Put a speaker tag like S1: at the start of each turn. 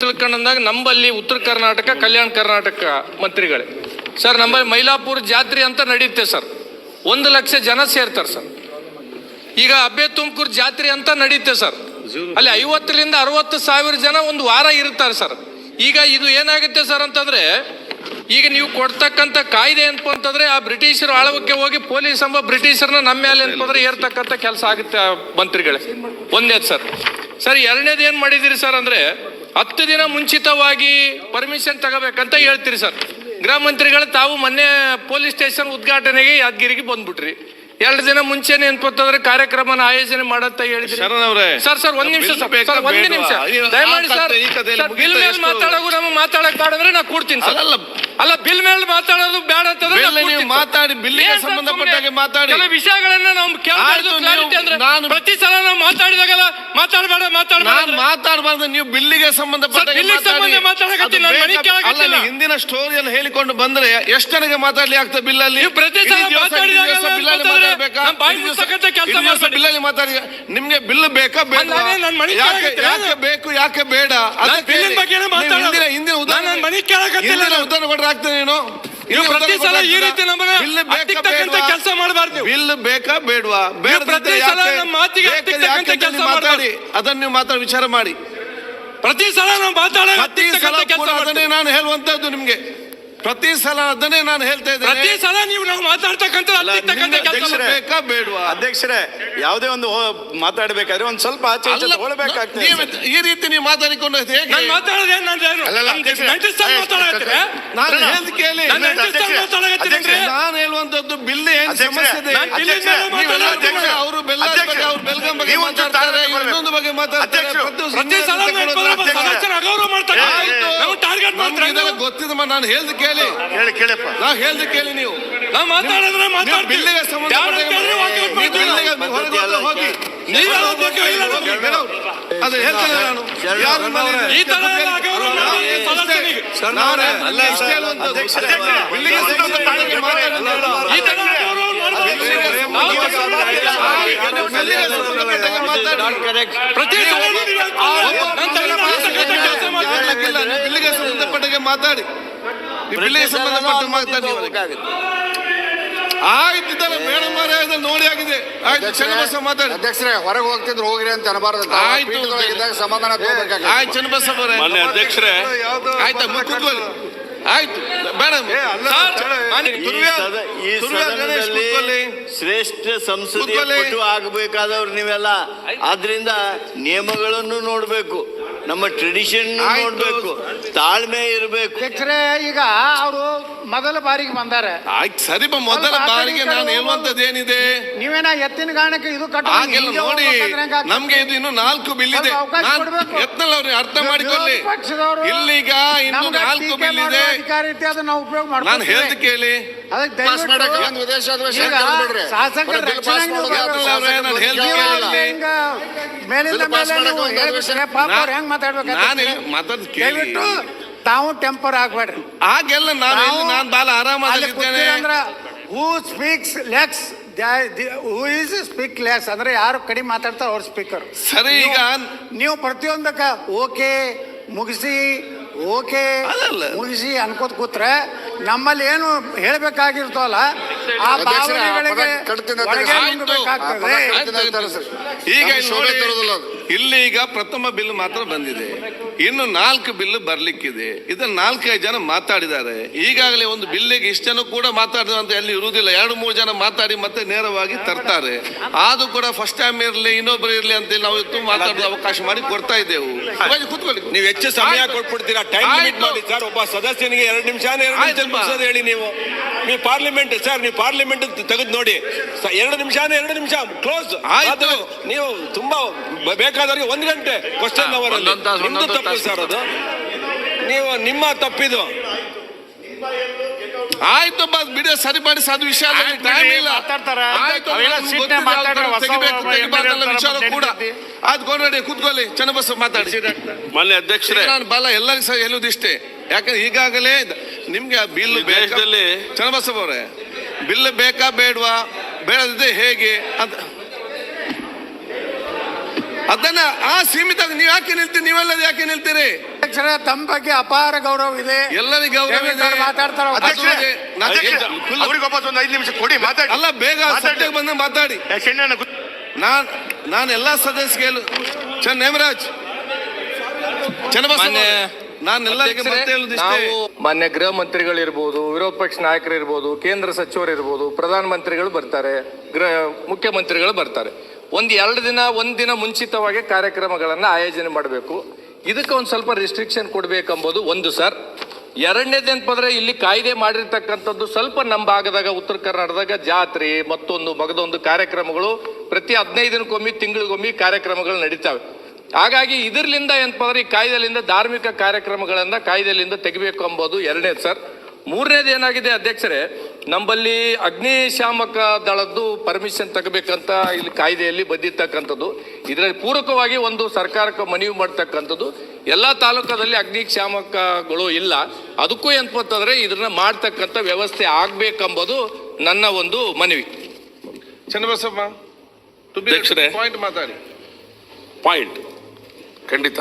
S1: ತಿಳ್ಕೊಂಡಂದಾಗ ನಂಬಲ್ಲಿ ಉತ್ತರ ಕರ್ನಾಟಕ, ಕಲ್ಯಾಣ ಕರ್ನಾಟಕ ಮಂತ್ರಿಗಳೇ. ಸರ್, ನಂಬಲ್ಲಿ ಮೈಲಾಪುರ ಜಾತ್ರೆ ಅಂತ ನಡೆಯುತ್ತೆ ಸರ್. ಒಂದು ಲಕ್ಷ ಜನ ಸೇರ್ತಾರೆ ಸರ್. ಈಗ ಅಬ್ಬೆ ತುಮಕೂರು ಜಾತ್ರೆ ಅಂತ ನಡೆಯುತ್ತೆ ಸರ್. ಅಲ್ಲಿ ಐವತ್ತರಿಂದ ಅರವತ್ತು ಸಾವಿರ ಜನ ಒಂದು ವಾರ ಇರ್ತಾರೆ ಸರ್. ಈಗ ಇದು ಏನಾಗುತ್ತೆ ಸರ್ ಅಂತಂದ್ರೆ, ಈಗ ನೀವು ಕೊಡ್ತಕ್ಕಂಥ ಕಾಯ್ದೆ ಏನಪ್ಪ ಅಂತಂದ್ರೆ, ಆ ಬ್ರಿಟಿಷರು ಆಳವಕ್ಕೆ ಹೋಗಿ ಪೊಲೀಸ್ ಎಂಬ ಬ್ರಿಟಿಷರ್ನ ನಮ್ಮ ಮೇಲೆ ಏನಪ್ಪ ಏರ್ತಕ್ಕಂಥ ಕೆಲಸ ಆಗುತ್ತೆ ಮಂತ್ರಿಗಳೇ. ಒಂದೇದು ಸರ್. ಸರ್, ಎರಡನೇದು ಏನು ಮಾಡಿದಿರಿ ಸರ್ ಅಂದ್ರೆ ಹತ್ತು ದಿನ ಮುಂಚಿತವಾಗಿ ಪರ್ಮಿಷನ್ ತಗೋಬೇಕಂತ ಹೇಳ್ತೀರಿ ಸರ್. ಗೃಹ ಮಂತ್ರಿಗಳು ತಾವು ಮೊನ್ನೆ ಪೊಲೀಸ್ ಸ್ಟೇಷನ್ ಉದ್ಘಾಟನೆಗೆ ಯಾದಗಿರಿಗೆ ಬಂದ್ಬಿಟ್ರಿ. ಎರಡು ದಿನ ಮುಂಚೆನೆ ಏನ್ಪತ್ತಂದ್ರೆ ಕಾರ್ಯಕ್ರಮನ ಆಯೋಜನೆ ಮಾಡಂತ ಹೇಳಿದ್ರಿ. ಸರ್ ಸರ್ ಒಂದ್ ನಿಮಿಷ
S2: ಬಿಲ್
S1: ಸರ್ ಒಂದ್ ನಿಮಿಷ. ದಯಮಾಡಿ ಸರ್ ಬಿಲ್ ಮೇಲೆ? ಮಾತಾಡೋದು ನಮಗೆ ಮಾತಾಡಕ್ ಬೇಡಂದ್ರೆ ನಾ ಕೂಡ್ತೀನಿ ಸರ್. ಅಲ್ಲ ಬಿಲ್ ಮೇಲೆ ಮಾತಾಡೋದು ಬೇಡ ಅಂತಂದ್ರೆ
S2: ಬಿಲ್ ನೀವು ಮಾತಾಡಿ, ಬಿಲ್ಲಿಗೆ
S1: ಸಂಬಂಧಪಟ್ಟಾಗೆ
S2: ಮಾತಾಡಿ.
S1: ಕೆಲವು ವಿಷಯಗಳನ್ನ ನಾವು ಕೇಳಬಾರ್ದು ಕ್ಲಾರಿಟಿ ಅಂದ್ರೆ
S2: ನಾನು-
S1: ಪ್ರತಿ ಸಲ ನಾವು ಮಾತಾಡಿದಾಗಲ್ಲ ಮಾತಾಡಬೇಡ ಮಾತಾಡಬೇಡ.
S2: ಮಾತಾಡಬಾರ್ದು ನೀವು ಬಿಲ್ಲಿಗೆ ಸಂಬಂಧಪಟ್ಟ. ಹಿಂದಿನ ಸ್ಟೋರಿಯನ್ನು ಹೇಳಿಕೊಂಡು ಬಂದ್ರೆ ಎಷ್ಟು ಜನಗೆ ಮಾತಾಡ್ಲಿ ಆಗ್ತದೆ ಬಿಲ್ಲಲ್ಲಿ? ಬಿಲ್ಲಲ್ಲಿ ಮಾತಾಡಿ. ನಿಮ್ಗೆ ಬಿಲ್ ಬೇಕಾ ಬೇಡ? ಯಾಕೆ ಬೇಕು ಯಾಕೆ ಬೇಡ. ಹಿಂದಿನ ಉದಾಹರಣೆ ಉದಾಹರಣೆ ಕೊಟ್ರೆ ಆಗ್ತದೆ ನೀನು?
S1: ನೀವು ಪ್ರತಿ ಸಲ ಈ ರೀತಿ ನಮ್ಮನ್ನ
S2: ಬೇಕಾ
S1: ಕೆಲಸ ಮಾಡಬಾರ್ದು. ನೀವು.
S2: ಬಿಲ್ ಬೇಕಾ ಬೇಡವಾ?
S1: ಪ್ರತಿ ಸಲ ನಮ್ಮ ಮಾತಿಗೆ
S2: ಬೇಕಿದ್ರೆ
S1: ಹತ್ತಿಕ್ಕತಕ್ಕಂಥ ಕೆಲಸ
S2: ಮಾತಾಡಿ. ಅದನ್ನ ನೀವು ಮಾತಾಡಿ ವಿಚಾರ ಮಾಡಿ.
S1: ಪ್ರತಿ ಸಲ ನಾವು ಮಾತಾಡೋ
S2: ಪ್ರತಿ ಸಲ ಕೂಡ ಅದನ್ನೇ ನಾನು ಹೇಳುವಂತದ್ದು ನಿಮ್ಗೆ. ಪ್ರತಿ ಸಲ ಅದನ್ನೇ ನಾನು ಹೇಳ್ತಾ
S1: ಪ್ರತಿ
S2: ಇದ್ದೇನೆ
S1: ಸಲ ನೀವು ನಾವು ಮಾತಾಡ್ತಕ್ಕಂಥ ಹತ್ತಿಕ್ಕತಕ್ಕಂಥ ಕೆಲಸ
S2: ಬಿಲ್ ಬೇಕಾ ಬೇಡವಾ?
S3: ಅಧ್ಯಕ್ಷರೇ ಯಾವುದೇ ಒಂದು ಹೋ- ಮಾತಾಡ್ಬೇಕಾದ್ರೆ ಒಂದ್ ಸ್ವಲ್ಪ ಆಚೆ ಈಚೆ
S2: ಅಲ್ಲ,
S3: ತಗೊಳ್ಬೇಕಾಗ್ತದೆ.
S2: ನೀವು ಈ ರೀತಿ ನೀವು ಮಾತಾಡಿಕೊಂಡು ಹೇಗೆ?
S1: ನಾನು ಮಾತಾಡೋದು ಏನು ನಾನು
S3: ಅಧ್ಯಕ್ಷರೇ.
S2: ನಾನು ಹೇಳ್ದು ಕೇಳಿ.
S1: ನಾನು
S3: ಅಧ್ಯಕ್ಷರೇ,
S2: ನಾನು ಹೇಳುವಂತದ್ದು ಬಿಲ್ ಏನ್
S3: ಅಧ್ಯಕ್ಷರೇ,
S2: ಸಮಸ್ಯೆ ಇದೆ?
S1: ನಾನು ಬಿಲ್ಲಿನ ಮೇಲೆ
S2: ನೀವೆಲ್ಲ
S1: ಮಾತಾಡೋದು
S2: ಅಧ್ಯಕ್ಷ,
S1: ಬೇಡ.
S2: ಅವರು ಬೆಲ್ಲ ಬಗ್ಗೆ ಅವ್ರು ಬೆಲ್ಗಂ ಬಗ್ಗೆ
S3: ನೀವು ಒಂಚೂರು
S2: ಮಾತಾಡ್ತಾರೆ
S3: ತಾಳ್ಮೆ
S2: ಇವ್ರು ಇನ್ನೊಂದು ಬಗ್ಗೆ ಮಾತಾಡ್ತಾರೆ
S3: ಅಧ್ಯಕ್ಷರು,
S2: ಪ್ರತಿ
S1: ಪ್ರತಿ ಸಲ
S2: ಸುಮ್ಮನೆ
S1: ನಾವು
S2: ತಗೊಳ್ಳೋದು ಅಧ್ಯಕ್ಷರೇ.
S1: ಸದಸ್ಯನ ಅಗೌರವ ಮಾಡ್ತಾರೆ.
S2: ಆಯ್ತು.
S1: ನಾವು ಟಾರ್ಗೆಟ್
S2: ನಮ್ಗೆ
S1: ಮಾಡ್ತಾರೆ
S2: ಇದೆಲ್ಲ ಗೊತ್ತಿದಮ್ಮ ನಾನು ಹೇಳ್ದು ಕೇಳಿ.
S3: ಹೇಳಿ ಕೇಳಪ್ಪ.
S2: ನಾ ಹೇಳ್ದೆ ಕೇಳಿ ನೀವು.
S1: ನಾ ಮಾತಾಡಿದ್ರೆ
S2: ಬಿಲ್ಲಿಗೆ ಸಂಬಂಧ ಹೋಗಿ-
S1: ನೀವೇ.
S2: ಅದು ಹೇಳ್ತೇನೆ ನಾನು.
S1: ಈ ತರ
S2: ಬಿಲ್ಲಿಗೆ ಮಾತಾಡೋದು.
S1: ಈ ತರ
S2: ಬಿಲ್ಲಿಗೆ ಸಂಬಂಧಪಟ್ಟಾಗೆ ಮಾತಾಡಿ. ಬಿಲ್ಲಿಗೆ ಸಂಬಂಧಪಟ್ಟ ಮಾತಾಡಿ ಆಯ್ತಿದ್ದಲ್ಲ ಮೇಡಮ್ ಅವರೇ ನೋಡಿ ಆಗಿದೆ. ಆಯ್ತು ಚನ್ನಬಸ ಮಾತಾಡಿ.
S4: ಅಧ್ಯಕ್ಷರೇ ಹೊರಗೆ ಹೋಗ್ತಿದ್ರು ಹೋಗ್ರಿ ಅಂತ ಅನ್ನಬಾರದು
S2: ಆಯ್ತು.
S4: ಸಮಾಧಾನ
S2: ಆಯ್ತು ಚನ್ನಬಸ ಅವರೇ.
S5: ಮಾನ್ಯ ಅಧ್ಯಕ್ಷರೇ.
S2: ಆಯ್ತಾ ಆಯ್ತು. ಮೇಡಮ್
S5: ಶ್ರೇಷ್ಠ ಸಂಸದೀಯ ಆಗಬೇಕಾದವ್ರು ನೀವೆಲ್ಲ. ಆದ್ರಿಂದ ನಿಯಮಗಳನ್ನು ನೋಡ್ಬೇಕು. ನಮ್ಮ ಟ್ರೆಡಿಷನ್
S2: ಆಯ್ತು.
S5: ನೋಡ್ಬೇಕು. ತಾಳ್ಮೆ ಇರಬೇಕು.
S4: ಈಗ ಅವರು ಮೊದಲ ಬಾರಿಗೆ ಬಂದಾರೆ.
S2: ಆಯ್ತು ಸರಿ ಮೊದಲ
S4: ಆ
S2: ಬಾರಿಗೆ
S4: ಕಡೆ
S2: ನಾನು ಹೇಳುವಂತದ್ದು ಏನಿದೆ
S4: ನೀವೇನ ಎತ್ತಿನ ಕಾರಣಕ್ಕೆ ಇದು ಕಟ್ಟ
S2: ಹಾಗೆಲ್ಲ ನೋಡಿ ನಮ್ಗೆ ಇದು ಇನ್ನು ನಾಲ್ಕು ಬಿಲ್ ಇದೆ.
S4: ಸ್ವಲ್ಪ ಅವಕಾಶ
S2: ನಾನು
S4: ಕೊಡ್ಬೇಕು.
S2: ಯತ್ನಲ್ ಅವ್ರಿಗೆ ಅರ್ಥ ಮಾಡಿಕೊಳ್ಳಿ.
S4: ಇಲ್ಲಿಗ
S2: ಇಲ್ಲೀಗ ಇನ್ನು ನಾಲ್ಕು ಬಿಲ್ ಇದೆ.
S4: ಅಧಿಕಾರ ಇರುತ್ತೆ ಅದನ್ನ ನಾವು ಉಪಯೋಗ
S2: ನಾನು ಹೇಳ್ದು ಕೇಳಿ.
S4: ಅದಕ್ಕೆ
S6: ಪಾಸ್ ಮಾಡಕ್ಕೆ
S4: ದಯವಿಟ್ಟು
S6: ಒಂದು ವಿದೇಶ
S4: ಈಗ ಶಾಸಕರ
S6: ಶಾಸಕರ
S4: ಮೇಲಿಂದ
S6: ಬಿಲ್ ಮಾಡಕ್ಕೆ ಒಂದು
S4: ಪಾಪ ಅವ್ರು
S2: ನಾನು
S4: ಮಾತಾಡ್ಬೇಕು
S2: ಮಾತಾಡ್
S4: ದಯವಿಟ್ಟು ತಾವು ಟೆಂಪರ್ ಆಗ್ಬೇಡ್ರಿ.
S2: ಆಗೆಲ್ಲ ನಾನು
S4: ನಾವು
S2: ನಾನು ಬಾಲ
S4: ಆರಾಮ
S2: ಆರಾಮಾಗಿದ್ದೇನೆ
S4: ಅಂದ್ರ who speaks less who is speak less ಅಂದ್ರೆ ಯಾರು ಕಡಿಮೆ ಮಾತಾಡ್ತಾರೋ ಅವ್ರ ಸ್ಪೀಕರ್
S2: ಸರಿ ಈಗ
S4: ನೀವು ಪ್ರತಿಯೊಂದಕ್ಕ ಓಕೆ ಮುಗಿಸಿ ಓಕೆ
S2: ಅದಲ್ಲ.
S4: ಮುಗಿಸಿ ಅನ್ಕೋತ ಕೂತ್ರೆ ನಮ್ಮಲ್ಲಿ ಏನು ಹೇಳ್ಬೇಕಾಗಿರ್ತವಲ್ಲ ಆ ಭಾವನೆಗಳಿಗೆ.
S2: ಈಗ ಇಲ್ಲಿ ಈಗ ಪ್ರಥಮ ಬಿಲ್ ಮಾತ್ರ ಬಂದಿದೆ. ಇನ್ನು ನಾಲ್ಕು ಬಿಲ್ ಬರ್ಲಿಕ್ಕಿದೆ. ಇದನ್ನ ನಾಲ್ಕೈದು ಜನ ಮಾತಾಡಿದ್ದಾರೆ. ಈಗಾಗಲೇ ಒಂದು ಬಿಲ್ಲಿಗೆ ಇಷ್ಟು ಜನ ಕೂಡ ಮಾತಾಡಿದ ಅಂತ ಎಲ್ಲಿ ಇರುವುದಿಲ್ಲ. ಎರಡು ಮೂರು ಜನ ಮಾತಾಡಿ ಮತ್ತೆ ನೇರವಾಗಿ ತರ್ತಾರೆ. ಆದ್ರೂ ಕೂಡ ಫಸ್ಟ್ ಟೈಮ್ ಇರಲಿ ಇನ್ನೊಬ್ರು ಇರಲಿ ಅಂತ ನಾವು ಇತ್ತು ಮಾತಾಡೋ ಅವಕಾಶ ಮಾಡಿ ಕೊಡ್ತಾ ಇದ್ದೇವೆ. ಕೂತ್ಕೊಳ್ಳಿ.
S7: ನೀವು ಹೆಚ್ಚು ಸಮಯ. ಕೊಟ್ಬಿಡ್ತೀರಾ? Time limit. ಮಾಡಿ. ಸರ್ ಒಬ್ಬ ಸದಸ್ಯನಿಗೆ ಎರಡು ನಿಮಿಷ ಎರಡು ನಿಮಿಷ ಹೇಳಿ ನೀವು. ನೀವು ಪಾರ್ಲಿಮೆಂಟ್ ಸರ್ ನೀವು ಪಾರ್ಲಿಮೆಂಟ್ ತೆಗೆದು ನೋಡಿ. ಎರಡು ನಿಮಿಷ ಎರಡು ನಿಮಿಷ. ಕ್ಲೋಸ್
S2: ಆಯ್ತು.
S7: ನೀವು ತುಂಬಾ ಬ- ಬೇಕಾದವರಿಗೆ ಒಂದು ಗಂಟೆ ಕ್ವಶನ್ ಅವರ್ ನಿಮ್ದು ತಪ್ಪು. ಸರ್ ಅದು. ನೀವು ನಿಮ್ಮ ತಪ್ಪಿದು.
S2: ಆಯ್ತು ಬಸ್ ಬಿಡಿ ಸರಿ ಮಾಡಿ ಸಾಧು ವಿಷಯ ಇಲ್ಲ. ಆಯ್ತು, ವಿಚಾರ ಕೂಡ.
S4: ಅದು
S2: ಆಯ್ತು ಗೋಲ್ರೆಡ್ಡಿ ಕೂತ್ಕೊಳ್ಳಿ ಚೆನ್ನಬಸ್ ಮಾತಾಡಿ.
S5: ಮಾನ್ಯ ಅಧ್ಯಕ್ಷರೇ.
S2: ನಾನು ಬಲ ಎಲ್ಲರಿಗೂ ಸಹ ಹೇಳುವುದಿಷ್ಟೇ ಯಾಕಂದ್ರೆ ಈಗಾಗಲೇ ನಿಮ್ಗೆ ಆ ಬಿಲ್
S5: ಬೇಕಲ್ಲಿ
S2: ಚನ್ನಬಸಪ್ಪ ಅವರೇ ಬಿಲ್ ಬೇಕಾ ಬೇಡವಾ ಬೇಡದಿದ್ದೆ ಹೇಗೆ ಅಂತ ಅದನ್ನ ಆ ಸೀಮಿತ ನೀವು ಯಾಕೆ ನಿಲ್ತೀರಿ? ನೀವೆಲ್ಲ ಯಾಕೆ ನಿಲ್ತೀರಿ?
S4: ಅಧ್ಯಕ್ಷರ ತಮ್ಮ ಬಗ್ಗೆ ಅಪಾರ ಗೌರವ ಇದೆ.
S2: ಎಲ್ಲರಿಗೂ ಗೌರವ ಇದೆ.
S4: ಮಾತಾಡ್ತಾರೆ?
S3: ಅವ್ರಿಗೆ ವಾಪಸ್ ಒಂದು ಐದು ನಿಮಿಷ ಕೊಡಿ ಮಾತಾಡಿ.
S2: ಅಲ್ಲ ಬೇಗ. ಸದ್ಯಕ್ಕೆ ಬಂದ ಮಾತಾಡಿ. ನಾನ್ ನಾನು ಎಲ್ಲಾ ಸದಸ್ಯರು ಚನ್ ಹೇಮರಾಜ್ ಚನ್ನಬಸವ
S1: ಮಾನ್ಯ ಗೃಹ ಮಂತ್ರಿಗಳಿರ್ಬೋದು ವಿರೋಧ ಪಕ್ಷ ನಾಯಕರು ಇರ್ಬೋದು ಕೇಂದ್ರ ಸಚಿವರು ಇರ್ಬೋದು ಪ್ರಧಾನ ಪ್ರಧಾನಮಂತ್ರಿಗಳು ಬರ್ತಾರೆ ಗೃಹ ಮುಖ್ಯಮಂತ್ರಿಗಳು ಬರ್ತಾರೆ. ಒಂದು ಎರಡು ದಿನ, ಒಂದು ದಿನ ಮುಂಚಿತವಾಗಿ ಕಾರ್ಯಕ್ರಮಗಳನ್ನು ಆಯೋಜನೆ ಮಾಡಬೇಕು. ಇದಕ್ಕೆ ಒಂದು ಸ್ವಲ್ಪ ರಿಸ್ಟ್ರಿಕ್ಷನ್ ಕೊಡಬೇಕೆಂಬುದು ಒಂದು ಸರ್. ಎರಡನೇದೇನಪ್ಪ ಇಲ್ಲಿ ಕಾಯ್ದೆ ಮಾಡಿರ್ತಕ್ಕಂಥದ್ದು ಸ್ವಲ್ಪ ನಮ್ಮ ಭಾಗದಾಗ, ಉತ್ತರ ಕರ್ನಾಟಕದಾಗ ಜಾತ್ರೆ, ಮತ್ತೊಂದು ಮಗದೊಂದು ಕಾರ್ಯಕ್ರಮಗಳು, ಪ್ರತಿ ಹದಿನೈದು ದಿನಕ್ಕೊಮ್ಮೆ, ತಿಂಗಳಿಗೊಮ್ಮೆ ಕಾರ್ಯಕ್ರಮಗಳು ನಡೀತಾವೆ. ಹಾಗಾಗಿ ಇದರಿಂದ ಏನಪ್ಪ ಈ ಕಾಯ್ದೆಲಿಂದ ಧಾರ್ಮಿಕ ಕಾರ್ಯಕ್ರಮಗಳನ್ನು ಕಾಯ್ದೆಲಿಂದ ತೆಗಿಬೇಕು ಎಂಬುದು ಎರಡನೇದು ಸರ್. ಮೂರನೇದು ಏನಾಗಿದೆ ಅಧ್ಯಕ್ಷರೇ ನಮ್ಮಲ್ಲಿ ಅಗ್ನಿಶಾಮಕ ದಳದ್ದು ಪರ್ಮಿಷನ್ ತಗಬೇಕಂತ ಇಲ್ಲಿ ಕಾಯ್ದೆಯಲ್ಲಿ ಬಂದಿರ್ತಕ್ಕಂಥದ್ದು. ಇದರಲ್ಲಿ ಪೂರಕವಾಗಿ ಒಂದು ಸರ್ಕಾರಕ್ಕೆ ಮನವಿ ಮಾಡ್ತಕ್ಕಂಥದ್ದು. ಎಲ್ಲ ತಾಲೂಕದಲ್ಲಿ ಅಗ್ನಿಶಾಮಕಗಳು ಇಲ್ಲ. ಅದಕ್ಕೂ ಏನು ಅಂತಂದ್ರೆ ಇದನ್ನ ಮಾಡ್ತಕ್ಕಂಥ ವ್ಯವಸ್ಥೆ ಆಗ್ಬೇಕೆಂಬುದು ನನ್ನ ಒಂದು ಮನವಿ.
S2: ಚನ್ನಬಸಪ್ಪ. ಪಾಯಿಂಟ್ ಮಾತಾಡಿ.
S5: ಪಾಯಿಂಟ್ ಖಂಡಿತ.